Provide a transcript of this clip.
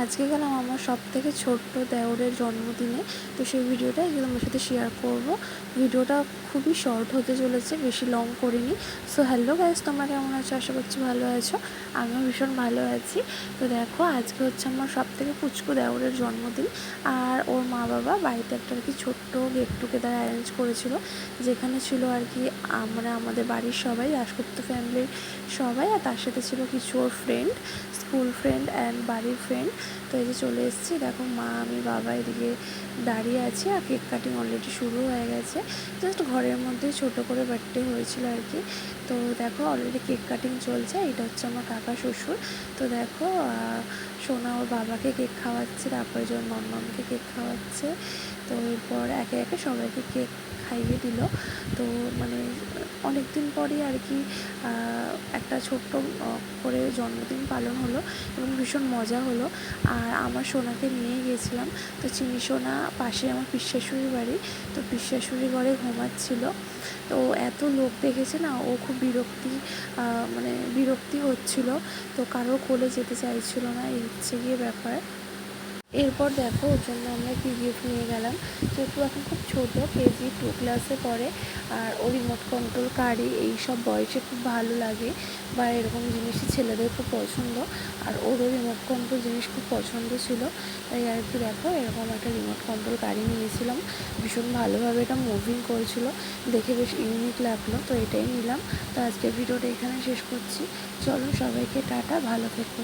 আজকে গেলাম আমার সব থেকে ছোট্ট দেওরের জন্মদিনে। তো সেই ভিডিওটা একদম আমার সাথে শেয়ার করব। ভিডিওটা খুবই শর্ট হতে চলেছে, বেশি লং করিনি। সো হ্যালো গাইজ তোমরা কেমন আছো? আশা করছি ভালো আছো। আমিও ভীষণ ভালো আছি। তো দেখো, আজকে হচ্ছে আমার সব থেকে পুচকু দেওরের জন্মদিন। আর ওর মা বাবা বাড়িতে একটা আর কি ছোট্ট গেট টুগেদার অ্যারেঞ্জ করেছিল, যেখানে ছিল আর কি আমরা, আমাদের বাড়ির সবাই দাশগুপ্ত ফ্যামিলির সবাই, আর তার সাথে ছিল কিছু ওর ফ্রেন্ড স্কুল ফ্রেন্ড অ্যান্ড বাড়ির ফ্রেন্ড তো এই যে চলে এসেছি। দেখো মা, আমি, বাবা এদিকে দাঁড়িয়ে আছি আর কেক কাটিং অলরেডি শুরু হয়ে গেছে। জাস্ট ঘরের মধ্যে ছোট করে বার্থডে হয়েছিল আর কি। তো দেখো অলরেডি কেক কাটিং চলছে। এটা হচ্ছে আমার কাকা শ্বশুর। তো দেখো সোনা ওর বাবাকে কেক খাওয়াচ্ছে, তারপরে যে ওর মাম্মামকে কেক খাওয়াচ্ছে। তো এরপর একে একে সবাইকে কেক খাইয়ে দিল। তো মানে অনেক দিন পরই আর কি একটা ছোট্ট করে জন্মদিন পালন হলো এবং ভীষণ মজা হলো। আর আমার সোনাকে নিয়ে গেছিলাম। তো চিনি সোনা পাশে আমার পিসশাশুড়ির বাড়ি। তো পিসশাশুড়ি ঘরে ঘুমাচ্ছিল। তো এত লোক দেখেছে না, ও খুব বিরক্তি মানে বিরক্তি হচ্ছিল। তো কারোর কোলে যেতে চাইছিল না, এই হচ্ছে গিয়ে ব্যাপার। এরপর দেখো, ওর জন্য আমরা কি গিফট নিয়ে গেলাম। যেহেতু এখন খুব ছোটো কেজি টু ক্লাসে পড়ে। আর ও রিমোট কন্ট্রোল গাড়ি এই সব বয়সে খুব ভালো লাগে বা এরকম জিনিসই ছেলেদের খুব পছন্দ। আর ওরও রিমোট কন্ট্রোল জিনিস খুব পছন্দ ছিল। তাই আর একটু দেখো, এরকম একটা রিমোট কন্ট্রোল গাড়ি নিয়েছিলাম। ভীষণ ভালোভাবে এটা মুভিং করেছিল। দেখে বেশ ইউনিক লাগল, তো এটাই নিলাম। তো আজকের ভিডিওটা এখানে শেষ করছি। চলো সবাইকে টাটা, ভালো থেকো।